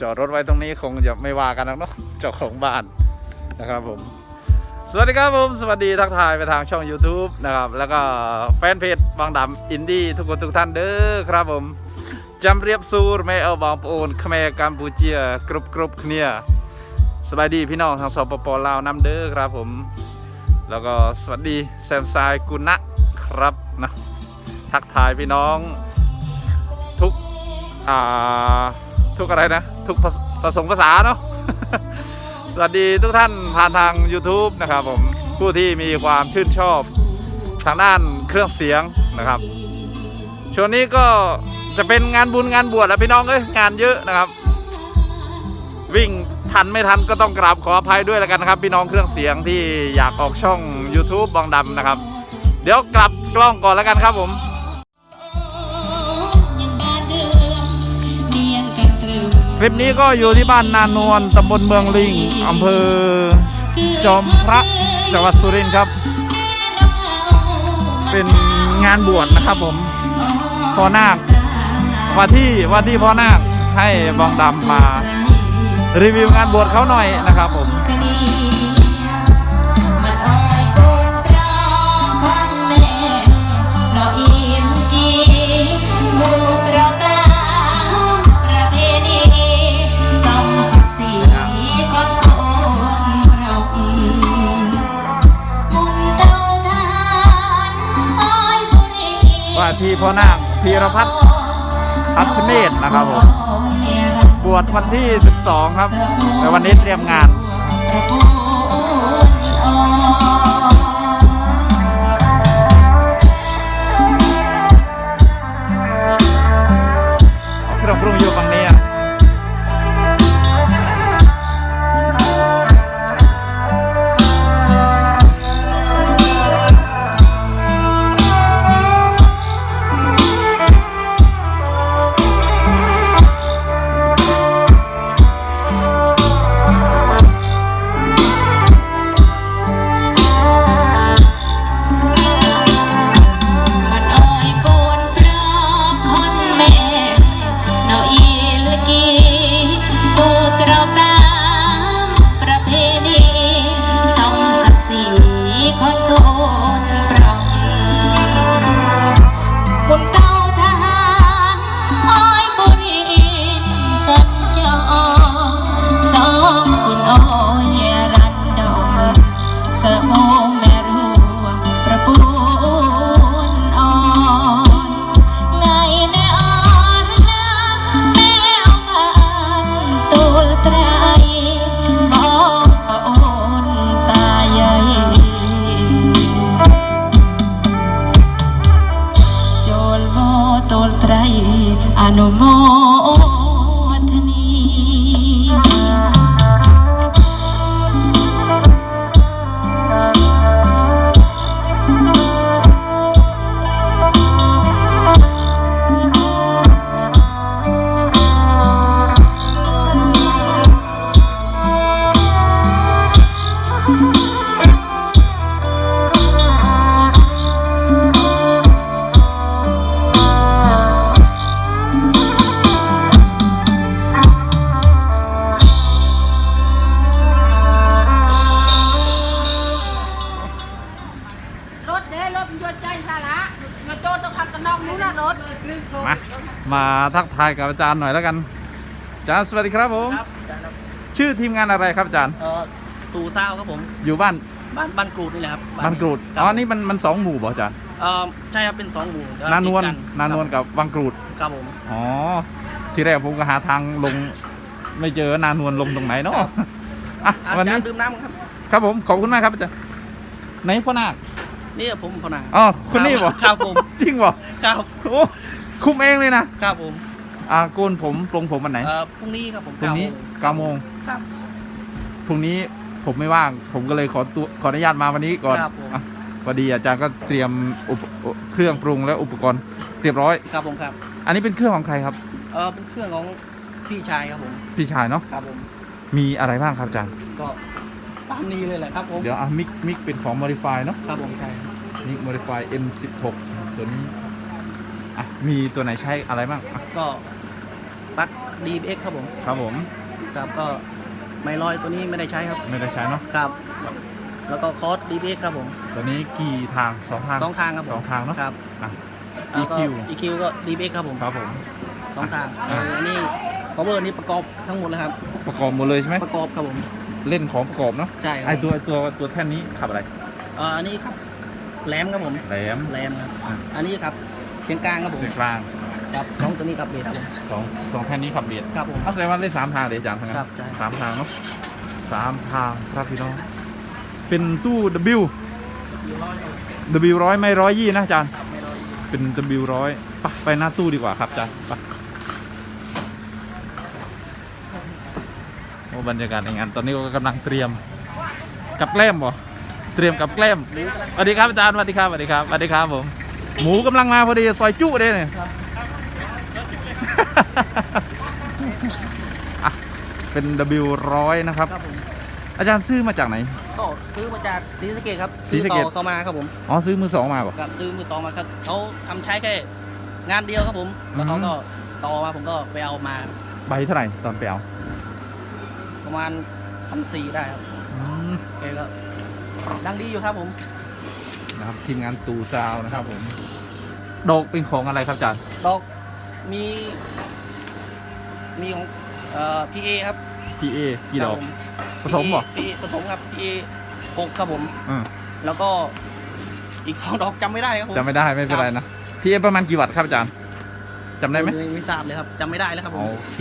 จอดรถไว้ตรงนี้คงจะไม่ว่ากันหรอกเนาะเจ้าของบ้านนะครับผม สวัสดีครับผม สวัสดีทักทายไปทางช่อง YouTube นะครับ แล้วก็แฟนเพจบางดำอินดี้ทุกคนทุกท่านเด้อครับผมจำเรียบซูรไม่เอาบางปอนเขมรกัมพูเชียกรุบกรุบเนี่ยสบายดีพี่น้องทางสปปลาวนำเด้อครับผม แล้วก็สวัสดีแซมซายกุณะครับนะทักทายพี่น้องทุกอ่า ทุกอะไรนะ ทุกผสมภาษาเนาะสวัสดีทุกท่านผ่านทาง YouTube นะครับผมผู้ที่มีความชื่นชอบทางด้านเครื่องเสียงนะครับช่วงนี้ก็จะเป็นงานบุญงานบวชแล้วพี่น้องเอ้ยงานเยอะนะครับ วิ่งทันไม่ทันก็ต้องกราบขออภัยด้วยแล้วกันนะครับ พี่น้องเครื่องเสียงที่อยากออกช่อง YouTube บองดำนะครับ เดี๋ยวกลับกล้องก่อนแล้วกันครับผม คลิปนี้ก็อยู่ที่บ้านนานวลตำบลเมืองลิงอำเภอ จอมพระจังหวัดสุรินทร์ครับ เป็นงานบวชนะครับผมพ่อนาคว่าที่ว่าที่พ่อนาคให้บองดำมา รีวิวงานบวชเขาหน่อยนะครับผม ว่าที่พ่อนาคพีรพัฒน์อัศเนศนะครับผมบวชวันที่ 12 ครับ แต่วันนี้เตรียมงานประพูนอ่อนเครื่องปรุงอยู่ฝั่งนี้อะมัน ทักทายกับอาจารย์หน่อยแล้วกันอาจารย์สวัสดีครับผม ครับชื่อทีมงานอะไรครับอาจารย์ เอ่อตูซ่าวครับผม อยู่บ้านบ้านบ้านกรูดนี่แหละครับบ้านกรูดคบอ๋อนี่มันมันสองหมู่บ่อาจารย์เอ่อใช่ครับเป็นสองหมู่แต่นานวลติดกันานวลกับวังกรูดครับผม อ๋อที่แรกผมก็หาทางลง ไม่เจอนานวลลงตรงไหนเนาะอะอาวันจานี้รย์ดื่มน้ำครับ ครับผมขอบคุณมากครับอาจารย์ไหนพ่อนาคนี่ผมพนัง อ๋อคนนี้บ่ครับผม จริงบ่ครับ โอ้คุมเองเลยนะ ครับผม อ่าโกนผมปรงผมวันไหนเอ่อพรุ่งนี้ครับผมพรุ่งนี้9เก้าโมงครับ พรุ่งนี้ผมไม่ว่าง ผมก็เลยขอตัวขออนุญาตมาวันนี้ก่อนครับผม อะพอดีอาจารย์ก็เตรียมอุปเครื่องปรุงและอุปกรณ์เรียบร้อย ครับผมครับอันนี้เป็นเครื่องของใครครับ เออเป็นเครื่องของพี่ชายครับผมพี่ชายเนาะครับผมมีอะไรบ้างครับอาจารย์ ก็ตามนี้เลยแหละครับผมเดี๋ยวอะมิกมิกเป็นของ modify เนาะ ครับผมใช่มิก modify M16 ตัวนี้อะมีตัวไหนใช้อะไรบ้างอะก็ ปลั๊ก DBX ครับผมครับผมครับก็ไมลอยตัวนี้ไม่ได้ใช้ครับไม่ได้ใช้เนาะครับ แล้วก็คอร์ส DBX ครับผมตัวนี้กี่ทางสองทางสองทางครับผมสองทางเนอะครับอะ แล้วก็ EQ EQ ก็ DBX ครับผมครับผม สองทางอ่าอันนี้ power นี่ประกอบทั้งหมดเลยครับ ประกอบหมดเลยใช่ไหมประกอบครับผมเล่นของประกอบเนาะใช่ครัไอตัวตัวตัวแท่นนี้ขับอะไรเอ่ออันนี้ครับแหลมครับผมแหลมแหลมครับอะอันนี้ครับเสียงกลางครับผมเสียงกลาง ครับสองตัวนี้ครับเบสครับผม สองสองแท่นนี้ขับเบียดครับผม เอาแสดงว่าเล่นสามทางเดี๋ยวอาจารย์ทั้งนั้นครับใช่ สามทางเนาะสามทางครับพี่น้อง เป็นตู้ W W ร้อยไม่ร้อยยี่นะอาจารย์ เป็น W ร้อยไปไปหน้าตู้ดีกว่าครับอาจารย์ไปโอ้บรรยากาศในงานตอนนี้ก็กำลังเตรียมกับแกล้มบ่เตรียมกับแกล้มสวัสดีครับอาจารย์สวัสดีครับสวัสดีครับสวัสดีครับผม หมูกำลังมาพอดีซอยจุเลยเนี่ย อะเป็น W ร้อยนะครับ ครับผมอาจารย์ซื้อมาจากไหน ก็ซื้อมาจากศรีสะเกดครับศรีสะเกษต่อเข้ามาครับผมอ๋อซื้อมือสองมาป่ะ กับซื้อมือสองมาครับเขาทำใช้แค่งานเดียวครับผม แล้วเขาอืมก็ต่อมาผมก็ไปเอามาใบเท่าไหร่ตอนไปเอาประมาณพันสี่ได้ครับอืมแกก็ดังดีอยู่ครับผม นะครับทีมงานตูซาวนะครับผม ดอกเป็นของอะไรครับอาจารย์ ดอกมี มีของเอ่อ PA ครับ PA กี่ดอกครับผสมเหรอ PA ผสมครับ PA หกครับผม อืมแล้วก็อีกสองดอกจำไม่ได้ครับผม จำไม่ได้ไม่เป็นไรนะ PA ประมาณกี่วัตต์ครับอาจารย์จำได้ไหมไม่ทราบเลยครับจำไม่ได้แล้วครับผมโอเค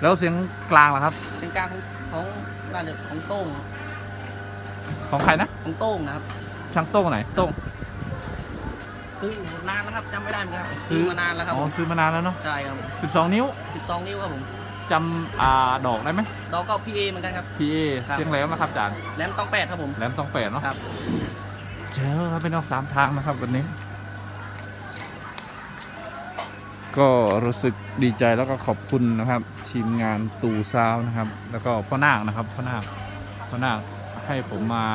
แล้วเสียงกลางล่ะครับ เป็นการของของน่าจะของโต้งของใครนะ ของโต้งนะครับช่างโต้งไหนโต้ง ซื้อนานแล้วครับจำไม่ได้เหมือนกันครับซื้อมานานแล้วครับอ๋อผมซื้อมานานแล้วเนาะใช่ครับ12 นิ้ว 12 นิ้วครับผมจำอ่าดอกได้ไหมดอกก็ PA เหมือนกันครับ PA ครับเสียงแหลมนะครับอาจารย์แหลมต้องแปดครับผมแหลมต้องแปดเนาะครับเจ้าครับเป็นออกสามทางนะครับวันนี้ ก็รู้สึกดีใจแล้วก็ขอบคุณนะครับ ทีมงานตูซาวนะครับ แล้วก็พ่อนาคนะครับพ่อนาคพ่อนาคให้ผมมา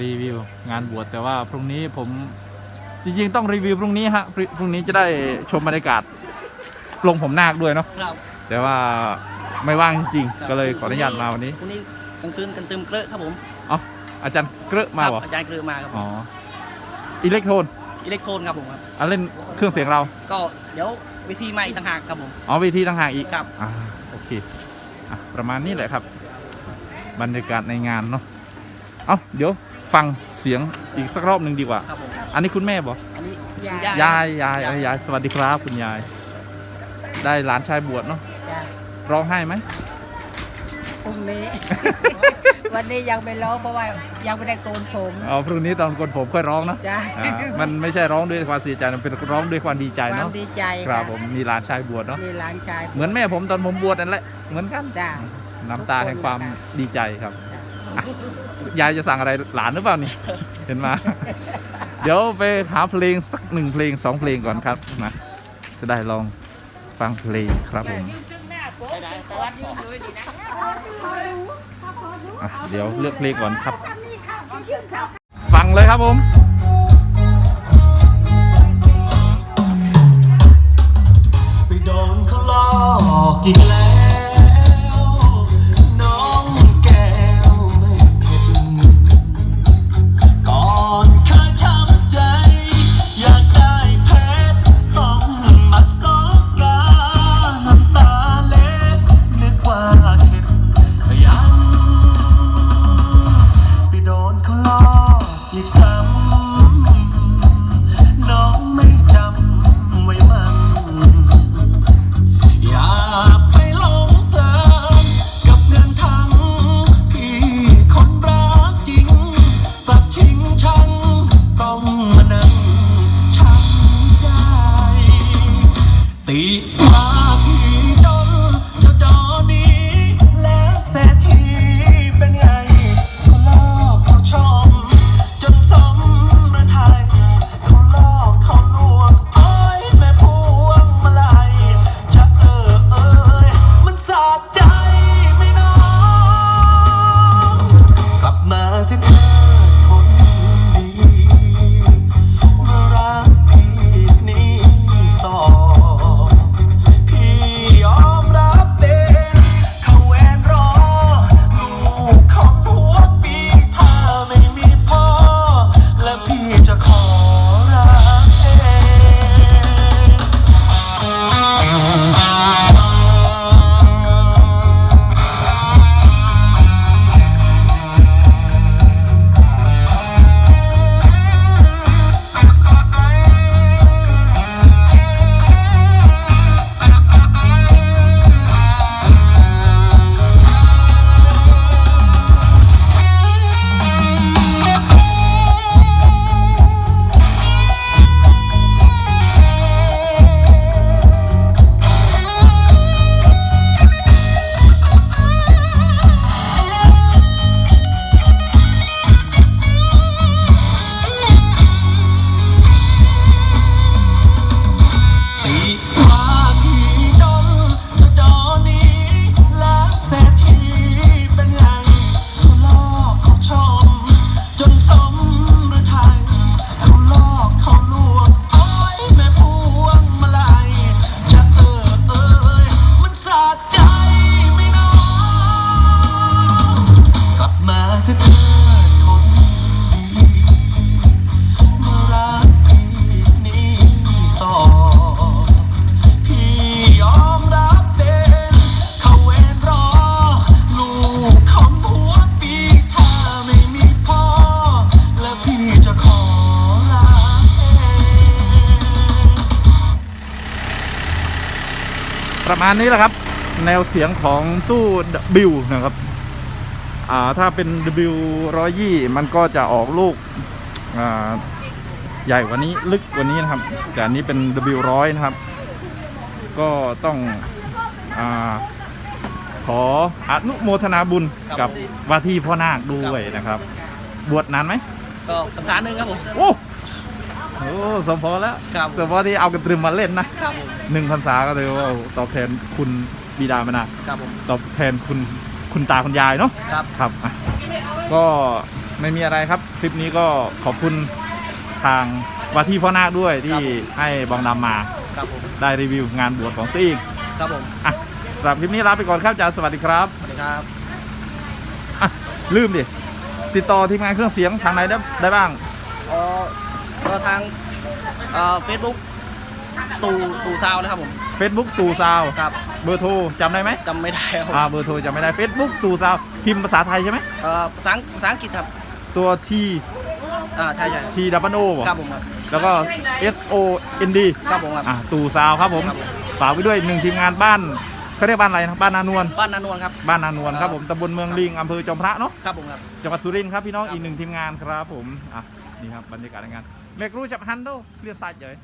รีวิวงานบวชแต่ว่าพรุ่งนี้ผม จริงๆต้องรีวิวพรุ่งนี้ฮะพรุ่งพรุ่งนี้จะได้ชมบรรยากาศปลงผมนาคด้วยเนาะครับแต่ว่าไม่ว่างจริงๆก็เลยขออนุญาตมาวันนี้วันนี้กลางคืนกันตึมเกลอะครับผมอ๋ออาจารย์เกระมาครับเหรออาจารย์เกลอะมาครับอ๋ออิเล็กโทรนอิเล็กโทรนครับผมครับอะเล่นเครื่องเสียงเราก็เดี๋ยววิธีใหม่ต่างหากครับผมอ๋อเวทีต่างหากอีก ครับ อ่าโอเคอะประมาณนี้แหละครับ บรรยากาศในงานเนาะเอาเดี๋ยวฟังเสียงอีกสักรอบหนึ่งดีกว่า ครับผม อันนี้คุณแม่บอกอันนี้ยายยายยายยายยายสวัสดีครับคุณยาย ได้หลานชายบวชเนาะจ้ะร้องไห้ไหมพรุ่งนี้ วันนี้ยังไม่ร้องเพราะว่ายังไม่ได้โกนผมเอาพรุ่งนี้ตอนกนผมค่อยร้องเนาะจ้ะ อ่ามันไม่ใช่ร้องด้วยความเสียใจมันเป็นร้องด้วยความดีใจควาเนาะมดีใจครับะผมมีหลานชายบวชเนาะมีหลานชาย เหมือนแม่ผมตอนผมบวชนั่นแหละเหมือนกันจ้ะ น้ำตาแห่งความทุกคนค่ะดีใจครับจ้ะอะยายจะสั่งอะไรหลานหรือเปล่านี่ เห็นมา เดี๋ยวไปหาเพลงสักหนึ่งเพลงสองเพลงก่อนครับนะจะได้ลองฟังเพลงครับผมอะเดี๋ยวเลือกเพลงก่อนครับ ฟังเลยครับผมไปโดนเขาหลอกอีกแล้ว อีกซ้ำ ประมาณนี้แหละครับ แนวเสียงของตู้ W นะครับอ่าถ้าเป็น W ร้อยยี่มันก็จะออกลูกอ่าใหญ่กว่านี้ลึกกว่านี้นะครับแต่อันนี้เป็น W ร้อยนะครับ ก็ต้องอาขออนุโมทนาบุญครับกับว่าที่พ่อนาคด้วยนะครับ บวชนานไหมก็ภาษาหนึ่งครับผมโอ้ โหสมพอแล้วครับสมพอที่เอากระตรึมมาเล่นนะครับผมหนึ่งพรรษาก็ถือว่าตอบแทนคุณบิดามานนะครับผมตอบแทนคุณคุณตาคุณยายเนาะครับครับอะก็ไม่มีอะไรครับ คลิปนี้ก็ขอบคุณทางว่าที่พ่อนาคด้วยที่ให้บองดำมาครับผมได้รีวิวงานบวชของตัวเองครับผมอะสำหรับคลิปนี้ลาไปก่อนครับอาจารย์สวัสดีครับสวัสดีครับอะลืมดิติดต่อทีมงานเครื่องเสียงทางไหนได้ได้บ้างอ๋อ ก็ทางเฟซบุ๊กตูตูซาวนะครับผม Facebook ตูซาวครับเบอร์โทรจำได้ไหมจำไม่ได้ครับผมอ่าเบอร์โทรจำไม่ได้ Facebook ตูซาวพิมพ์ภาษาไทยใช่ไหมเอ่อภาษาภาษาอังกฤษครับตัว T อ่าใช่ใช่ T W O ครับผมครับ แล้วก็ S O N D ครับผมครับ อะตูซาวครับผมครับผม ฝากไว้ด้วยหนึ่งทีมงานบ้านเขาเรียกบ้านอะไรนะบ้านนานวลบ้านนานวลครับ บ้านนานวลครับผมตำบลเมืองลิงอำเภอจอมพระเนาะ ครับผมครับ จังหวัดสุรินทร์ครับพี่น้องอีกหนึ่งทีมงานครับผม อะ นี่ครับบรรยากาศในงาน เมกรู้จับฮันโดเรียกสัตว์เลย